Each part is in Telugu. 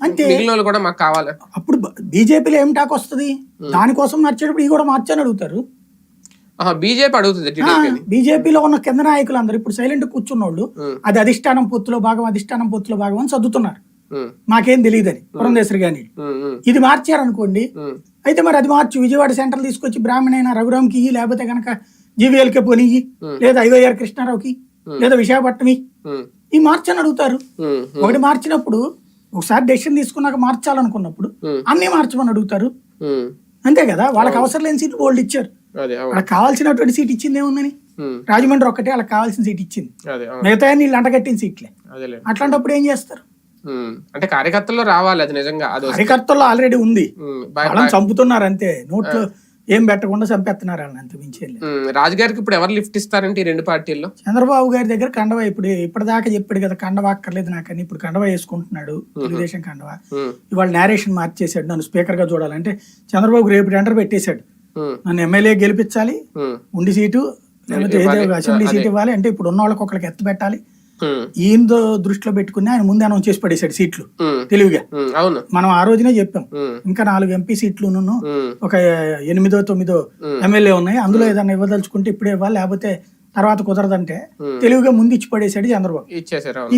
అంతే మిగిలిన కూడా మాకు కావాలి. అప్పుడు బీజేపీలో ఏం టాక్ వస్తుంది? దానికోసం మార్చేటప్పుడు ఈ కూడా మార్చని అడుగుతారు. బీజేపీ అడుగుతుంది బీజేపీలో ఉన్న కింద నాయకులు అందరూ ఇప్పుడు సైలెంట్ కూర్చున్నోళ్ళు అది అధిష్టానం పొత్తులో భాగం అధిష్టానం పొత్తులో భాగం అని చదువుతున్నారు మాకేం తెలియదని పురంధేశ్వరి గాని ఇది మార్చారనుకోండి అయితే మరి అది మార్చి విజయవాడ సెంట్రల్ తీసుకొచ్చి బ్రాహ్మణైన రఘురామ్కి ఇయ్యి లేకపోతే కనుక జీవీఎల్కే పోనీయి. లేదా ఐవైఆర్ కృష్ణారావుకి లేదా విశాఖపట్నం ఉమ్, ఈ మార్చని అడుగుతారు. ఒకటి మార్చినప్పుడు ఒకసారి డెసిషన్ తీసుకున్నాక మార్చాలనుకున్నప్పుడు. అన్ని మార్చమని అడుగుతారు. అంతే కదా? వాళ్ళకి అవసరం లేని సీట్లు వాళ్ళు ఇచ్చారు. వాళ్ళకి కావాల్సినటువంటి సీట్ ఇచ్చింది ఏముందని? రాజమండ్రి ఒక్కటే వాళ్ళకి కావాల్సిన సీట్ ఇచ్చింది. మిగతా నీళ్ళు అంటగట్టిన సీట్లే. అట్లాంటప్పుడు ఏం చేస్తారు? అంటే కార్యకర్తల్లో రావాలి అది నిజంగా. కార్యకర్తల్లో ఆల్రెడీ ఉంది. వాళ్ళని చంపుతున్నారు అంతే. నోట్లో ఏం పెట్టకుండా చంపేస్తున్నారు వాళ్ళని అంత మించి రాజుగారికి ఇప్పుడు ఎవరు లిఫ్ట్ ఇస్తారంటే ఈ రెండు పార్టీల్లో? చంద్రబాబు గారి దగ్గర కండవ ఇప్పుడు ఇప్పటిదాకా చెప్పాడు కదా కండవ అక్కర్లేదు నాకని ఇప్పుడు కండవ వేసుకుంటున్నాడు తెలుగుదేశం కండవ. ఇవాళ నేరేషన్ మార్చేశాడు నన్ను స్పీకర్గా చూడాలంటే చంద్రబాబు రేపు టెండర్ పెట్టేశాడు. నన్ను ఎమ్మెల్యే గెలిపించాలి ఉండి సీటు లేకపోతే ఏదో ఒక అసెంబ్లీ సీట్ ఇవ్వాలి అంటే ఇప్పుడు ఉన్న వాళ్ళకి ఒకరికి ఎత్త పెట్టాలి. ఉమ్, ఈయనతో దృష్టిలో పెట్టుకుని ఆయన ముందే అనౌన్స్ చేసి పడేశాడు సీట్లు. తెలివిగా. మనం ఆ రోజునే చెప్పాం. ఇంకా నాలుగు ఎంపీ సీట్లును ఉమ్, ఒక ఎనిమిదో తొమ్మిదో ఎమ్మెల్యే ఉన్నాయి. అందులో ఏదైనా ఇవ్వదలుచుకుంటే ఇప్పుడే ఇవ్వాలి. లేకపోతే తర్వాత కుదరదంటే తెలివిగా ముందు ఇచ్చి పడేశాడు చంద్రబాబు.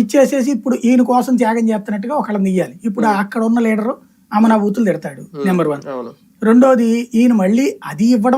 ఇచ్చేసేసి ఇప్పుడు ఈయన కోసం త్యాగం చేస్తున్నట్టుగా ఒకళ్ళని ఇయ్యాలి. ఇప్పుడు అక్కడ ఉన్న లీడరు అమనా బూతులు తిడతాడు నెంబర్ వన్. రెండోది ఈయన మళ్ళీ అది ఇవ్వడం